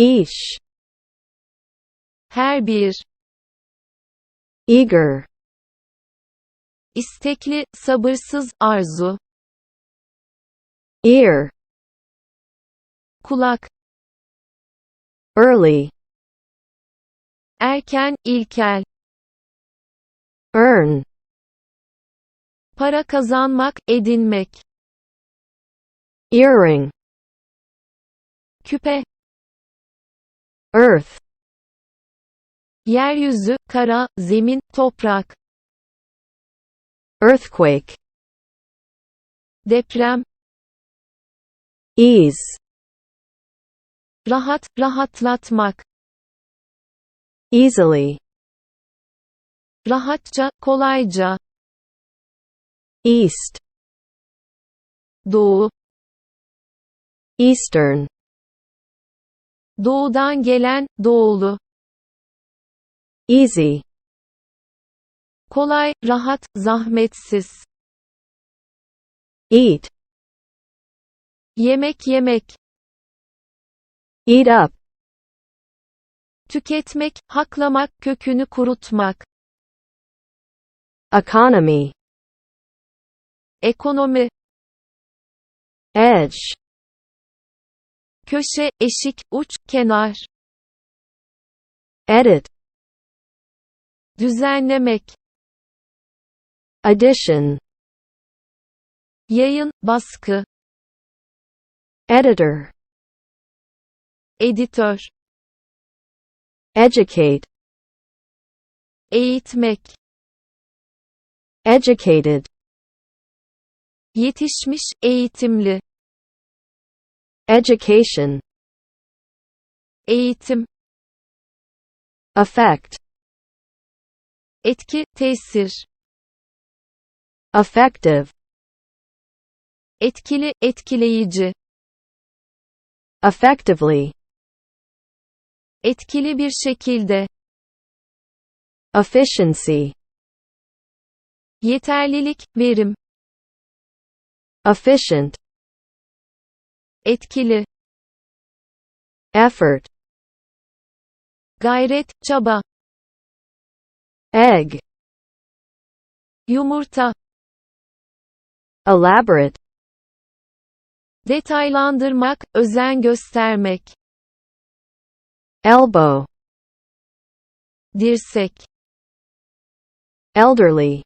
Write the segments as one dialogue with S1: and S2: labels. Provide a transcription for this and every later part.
S1: iş.
S2: Her bir,
S1: eager.
S2: İstekli, sabırsız, arzu,
S1: ear.
S2: Kulak,
S1: early.
S2: Erken, ilkel,
S1: earn.
S2: Para kazanmak, edinmek,
S1: earring.
S2: Küpe,
S1: earth.
S2: Yeryüzü, kara, zemin, toprak,
S1: earthquake.
S2: Deprem,
S1: ease.
S2: Rahat, rahatlatmak,
S1: easily.
S2: Rahatça, kolayca,
S1: east.
S2: Doğu,
S1: eastern
S2: doğudan gelen, doğulu,
S1: easy.
S2: Kolay, rahat, zahmetsiz,
S1: eat.
S2: Yemek yemek,
S1: eat up.
S2: Tüketmek, haklamak, kökünü kurutmak,
S1: economy.
S2: Ekonomi,
S1: edge
S2: köşe, eşik, uç, kenar,
S1: edit.
S2: Düzenlemek,
S1: addition.
S2: Yayın, baskı,
S1: editor.
S2: Editör,
S1: educate.
S2: Eğitmek,
S1: educated.
S2: Yetişmiş, eğitimli,
S1: education
S2: eğitim,
S1: effect
S2: etki, tesir,
S1: effective
S2: etkili, etkileyici,
S1: effectively
S2: etkili bir şekilde,
S1: efficiency
S2: yeterlilik, verim,
S1: efficient
S2: etkili,
S1: effort.
S2: Gayret, çaba,
S1: egg.
S2: Yumurta,
S1: elaborate.
S2: Detaylandırmak, özen göstermek,
S1: elbow.
S2: Dirsek,
S1: elderly.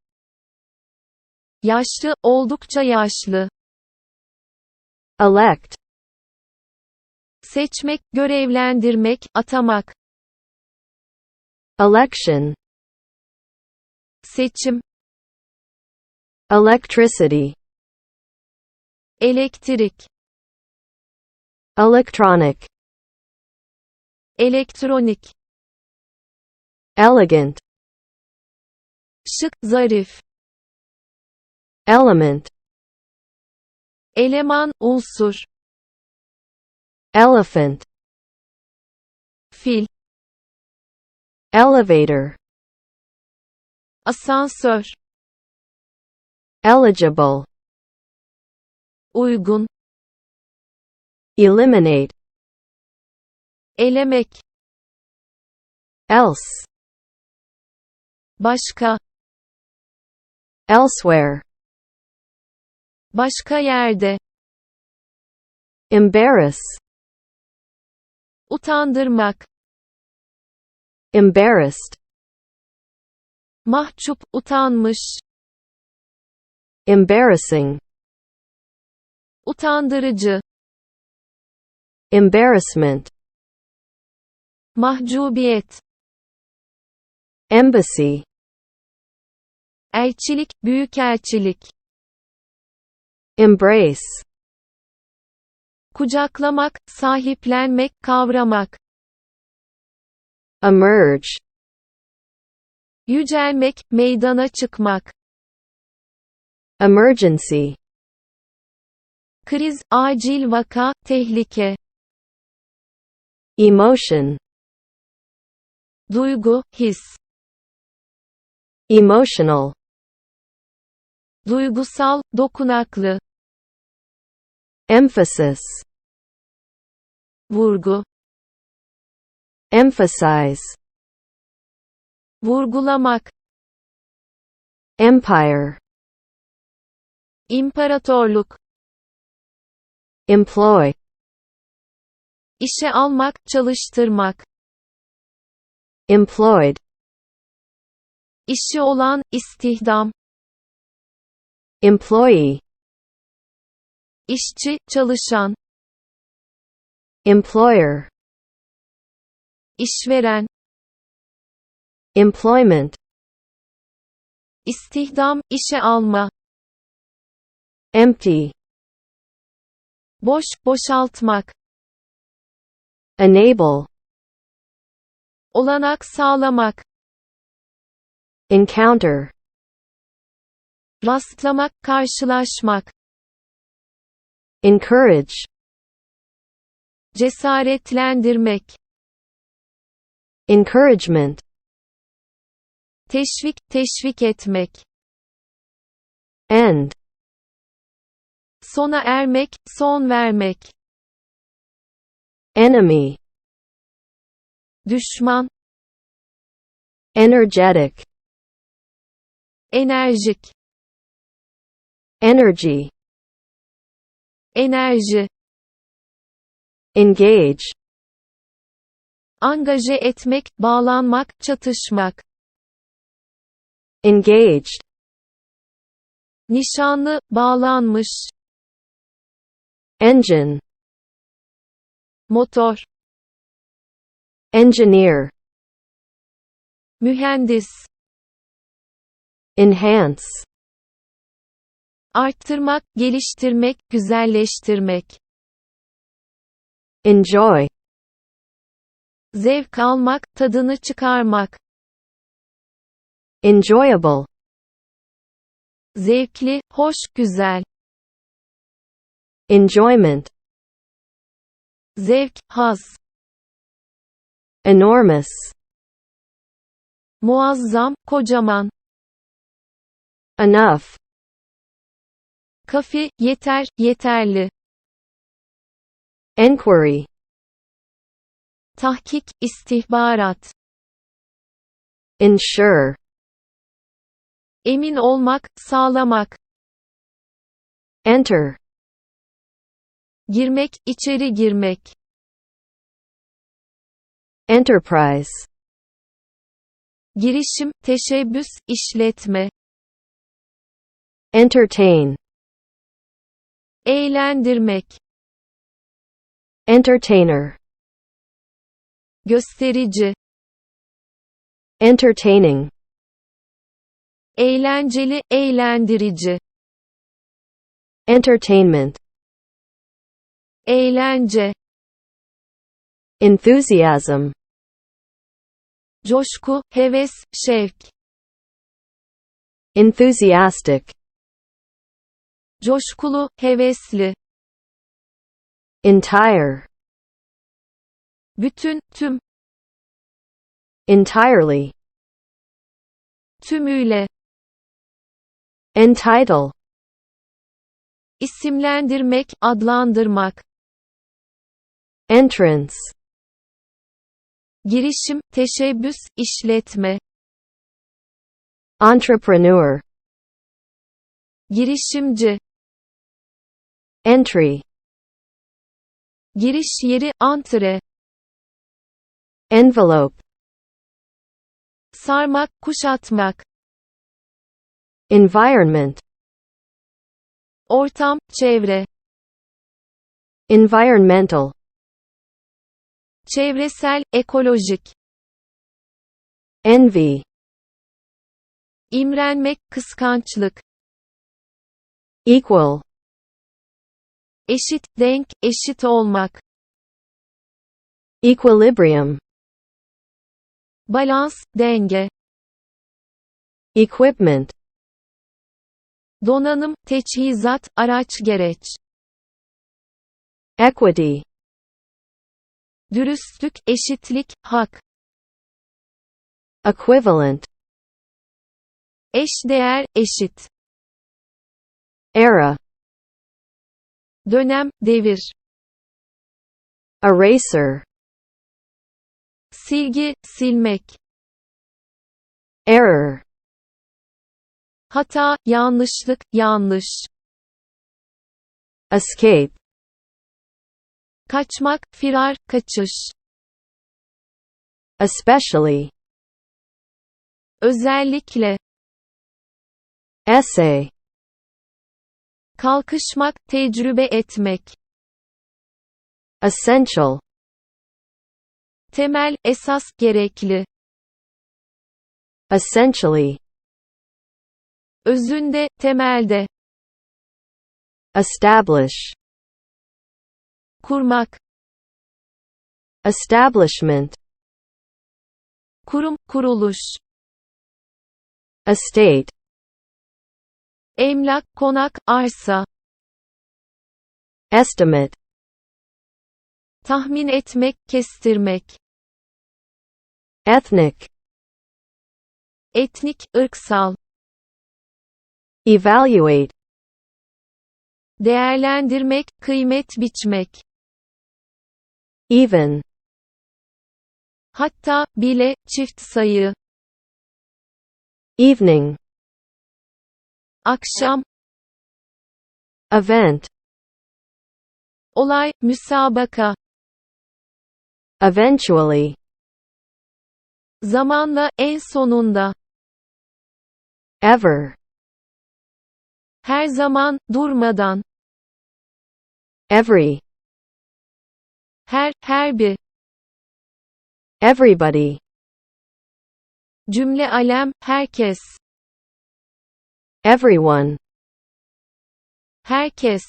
S2: Yaşlı, oldukça yaşlı,
S1: elect
S2: seçmek, görevlendirmek, atamak,
S1: election.
S2: Seçim,
S1: electricity.
S2: Elektrik,
S1: electronic.
S2: Elektronik,
S1: elegant.
S2: Şık, zarif,
S1: element.
S2: Eleman, unsur,
S1: elephant.
S2: Fil,
S1: elevator.
S2: Asansör,
S1: eligible.
S2: Uygun,
S1: eliminate.
S2: Elemek,
S1: else.
S2: Başka,
S1: elsewhere.
S2: Başka yerde,
S1: embarrass
S2: utandırmak,
S1: embarrassed
S2: mahcup, utanmış,
S1: embarrassing
S2: utandırıcı,
S1: embarrassment
S2: mahcubiyet,
S1: embassy
S2: elçilik, büyükelçilik,
S1: embrace
S2: kucaklamak, sahiplenmek, kavramak,
S1: emerge.
S2: Yücelmek, meydana çıkmak,
S1: emergency.
S2: Kriz, acil vaka, tehlike,
S1: emotion.
S2: Duygu, his,
S1: emotional.
S2: Duygusal, dokunaklı,
S1: emphasis.
S2: Vurgu,
S1: emphasize,
S2: vurgulamak,
S1: empire,
S2: imparatorluk,
S1: employ,
S2: işe almak, çalıştırmak,
S1: employed,
S2: işi olan, istihdam,
S1: employee,
S2: işçi, çalışan,
S1: employer,
S2: işveren,
S1: employment,
S2: istihdam, işe alma,
S1: empty,
S2: boş, boşaltmak,
S1: enable,
S2: olanak sağlamak,
S1: encounter,
S2: rastlamak, karşılaşmak,
S1: encourage,
S2: cesaretlendirmek,
S1: encouragement,
S2: teşvik, teşvik etmek,
S1: end,
S2: sona ermek, son vermek,
S1: enemy,
S2: düşman,
S1: energetic,
S2: enerjik,
S1: energy,
S2: enerji,
S1: engage,
S2: angaje etmek, bağlanmak, çatışmak,
S1: engaged,
S2: nişanlı, bağlanmış,
S1: engine,
S2: motor,
S1: engineer,
S2: mühendis,
S1: enhance,
S2: arttırmak, geliştirmek, güzelleştirmek,
S1: enjoy,
S2: zevk almak, tadını çıkarmak,
S1: enjoyable,
S2: zevkli, hoş, güzel,
S1: enjoyment,
S2: zevk, haz,
S1: enormous,
S2: muazzam, kocaman,
S1: enough,
S2: kafi, yeter, yeterli,
S1: enquiry,
S2: tahkik, istihbarat,
S1: ensure,
S2: emin olmak, sağlamak,
S1: enter,
S2: girmek, içeri girmek,
S1: enterprise,
S2: girişim, teşebbüs, işletme,
S1: entertain,
S2: eğlendirmek,
S1: entertainer,
S2: gösterici,
S1: entertaining,
S2: eğlenceli, eğlendirici,
S1: entertainment,
S2: eğlence,
S1: enthusiasm,
S2: coşku, heves, şevk,
S1: enthusiastic,
S2: coşkulu, hevesli,
S1: entire,
S2: bütün, tüm,
S1: entirely,
S2: tümüyle,
S1: entitle,
S2: isimlendirmek, adlandırmak,
S1: entrance,
S2: girişim, teşebbüs, işletme,
S1: entrepreneur,
S2: girişimci,
S1: entry,
S2: giriş yeri, antre,
S1: envelope,
S2: sarmak, kuşatmak,
S1: environment,
S2: ortam, çevre,
S1: environmental,
S2: çevresel, ekolojik,
S1: envy,
S2: imrenmek, kıskançlık,
S1: equal,
S2: eşit, denk, eşit olmak,
S1: equilibrium,
S2: balans, denge,
S1: equipment,
S2: donanım, teçhizat, araç gereç,
S1: equity,
S2: dürüstlük, eşitlik, hak,
S1: equivalent,
S2: eşdeğer, eşit,
S1: era,
S2: dönem, devir,
S1: eraser,
S2: silgi, silmek.
S1: error,
S2: Hata, yanlışlık, yanlış.
S1: escape,
S2: Kaçmak, firar, kaçış.
S1: especially,
S2: Özellikle.
S1: essay,
S2: Kalkışmak, tecrübe etmek.
S1: essential,
S2: Temel, esas, gerekli.
S1: essentially,
S2: Özünde, temelde.
S1: establish,
S2: Kurmak.
S1: establishment,
S2: Kurum, kuruluş.
S1: estate,
S2: Emlak, konak, arsa.
S1: estimate,
S2: Tahmin etmek, kestirmek.
S1: ethnic,
S2: Etnik, ırksal.
S1: evaluate,
S2: Değerlendirmek, kıymet biçmek.
S1: even,
S2: Hatta, bile, çift sayı.
S1: evening,
S2: Akşam,
S1: event,
S2: olay, müsabaka.
S1: eventually,
S2: Zamanla, en sonunda.
S1: ever,
S2: Her zaman, durmadan.
S1: every,
S2: Her, her bir.
S1: everybody,
S2: Cümle alem, herkes.
S1: Everyone,
S2: Herkes.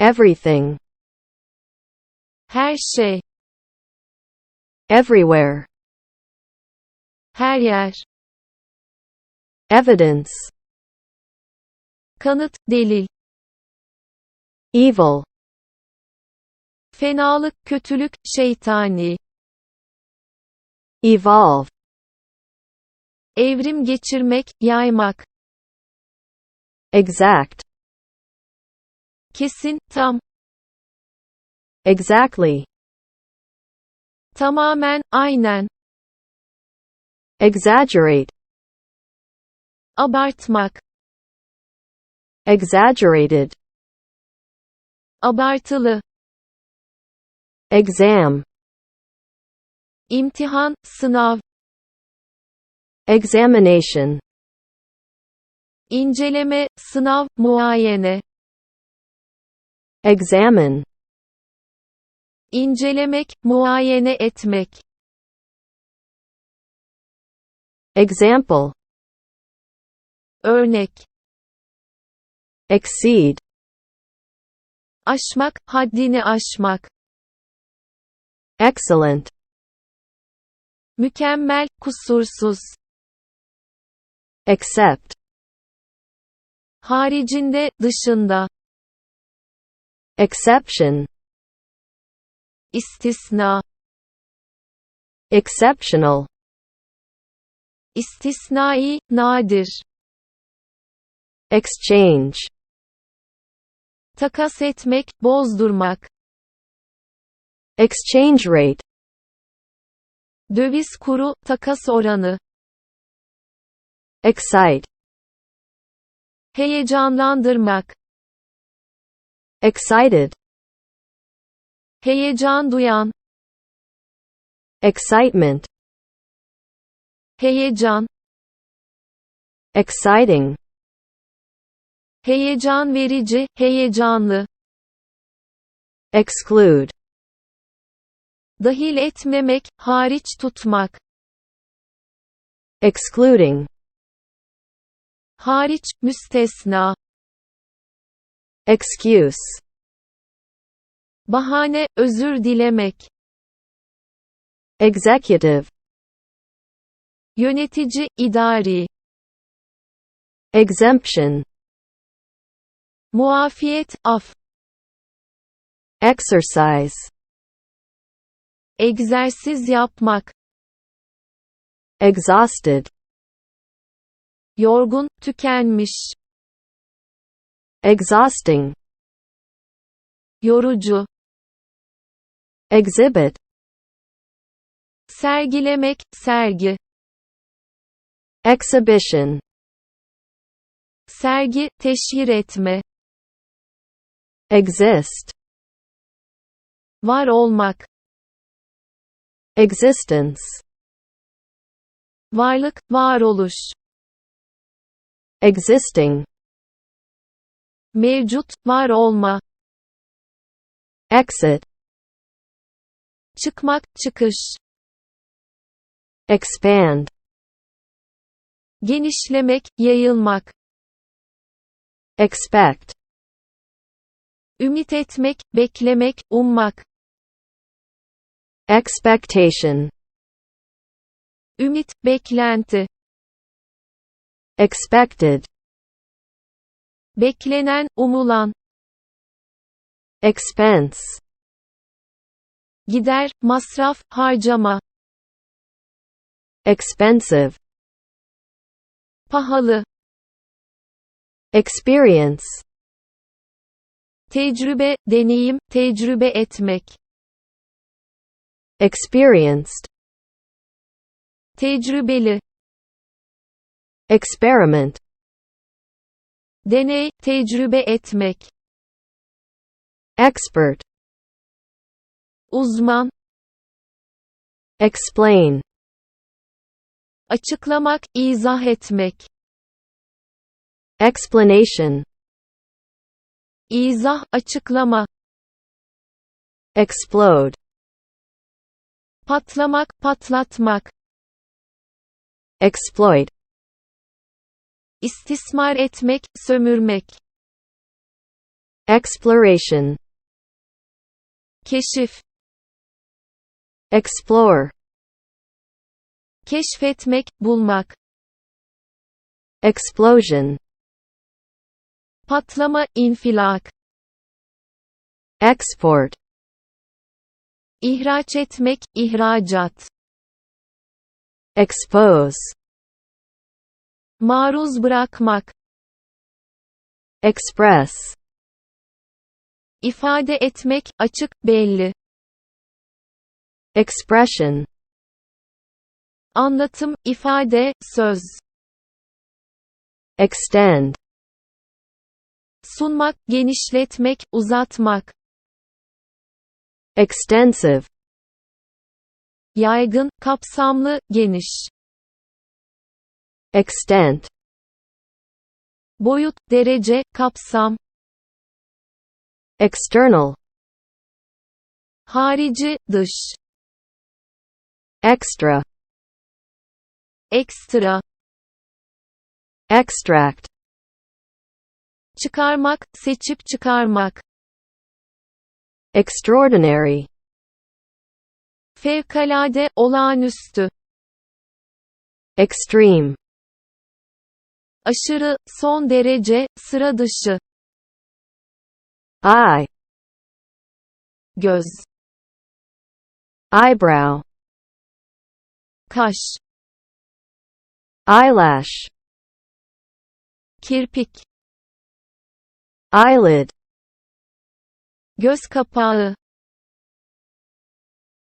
S1: everything,
S2: Her şey.
S1: everywhere,
S2: Her yer.
S1: evidence,
S2: Kanıt, delil.
S1: evil,
S2: Fenalık, kötülük, şeytani.
S1: evolve,
S2: Evrim geçirmek, yaymak.
S1: exact,
S2: Kesin, tam.
S1: exactly,
S2: Tamamen, aynen.
S1: exaggerate,
S2: Abartmak.
S1: exaggerated,
S2: Abartılı.
S1: exam,
S2: İmtihan, sınav.
S1: Examination,
S2: İnceleme, sınav, muayene.
S1: examine,
S2: İncelemek, muayene etmek.
S1: example,
S2: Örnek.
S1: exceed,
S2: Aşmak, haddini aşmak.
S1: excellent,
S2: Mükemmel, kusursuz.
S1: Accept,
S2: Haricinde, dışında.
S1: exception,
S2: İstisna.
S1: exceptional,
S2: İstisnai, nadir.
S1: exchange,
S2: Takas etmek, bozdurmak.
S1: exchange rate,
S2: Döviz kuru, takas oranı.
S1: Excite,
S2: Heyecanlandırmak.
S1: excited,
S2: Heyecan duyan.
S1: excitement,
S2: Heyecan.
S1: exciting,
S2: Heyecan verici, heyecanlı.
S1: exclude,
S2: Dahil etmemek, hariç tutmak.
S1: excluding,
S2: Hariç, müstesna.
S1: excuse,
S2: Bahane, özür dilemek.
S1: executive,
S2: Yönetici, idari.
S1: exemption,
S2: Muafiyet, af.
S1: exercise,
S2: Egzersiz yapmak.
S1: exhausted,
S2: Yorgun, tükenmiş.
S1: exhausting,
S2: Yorucu.
S1: exhibit,
S2: sergilemek, sergi,
S1: exhibition,
S2: sergi, teşhir etme,
S1: exist,
S2: var olmak,
S1: existence,
S2: varlık, varoluş,
S1: existing,
S2: mevcut, var olma,
S1: exit,
S2: çıkmak, çıkış,
S1: expand,
S2: genişlemek, yayılmak,
S1: expect,
S2: ümit etmek, beklemek, ummak,
S1: expectation,
S2: ümit, beklenti,
S1: expected,
S2: beklenen, umulan,
S1: expense,
S2: gider, masraf, harcama,
S1: expensive,
S2: pahalı,
S1: experience,
S2: tecrübe, deneyim, tecrübe etmek,
S1: experienced,
S2: tecrübeli,
S1: experiment,
S2: deney, tecrübe etmek,
S1: expert,
S2: uzman,
S1: explain,
S2: açıklamak, izah etmek,
S1: explanation,
S2: izah, açıklama,
S1: explode,
S2: patlamak, patlatmak,
S1: exploit,
S2: istismar etmek, sömürmek,
S1: exploration,
S2: keşif,
S1: explore,
S2: keşfetmek, bulmak,
S1: explosion,
S2: patlama, infilak,
S1: export,
S2: ihraç etmek, ihracat,
S1: expose,
S2: maruz bırakmak,
S1: express,
S2: ifade etmek, açık, belli,
S1: expression,
S2: anlatım, ifade, söz,
S1: extend,
S2: sunmak, genişletmek, uzatmak,
S1: extensive,
S2: yaygın, kapsamlı, geniş,
S1: extent,
S2: boyut, derece, kapsam,
S1: external,
S2: harici, dış,
S1: extra,
S2: ekstra,
S1: extract,
S2: çıkarmak, seçip çıkarmak,
S1: extraordinary,
S2: fevkalade, olağanüstü,
S1: extreme,
S2: aşırı, son derece, sıra dışı,
S1: eye,
S2: göz,
S1: eyebrow,
S2: kaş,
S1: eyelash,
S2: kirpik,
S1: eyelid,
S2: göz kapağı,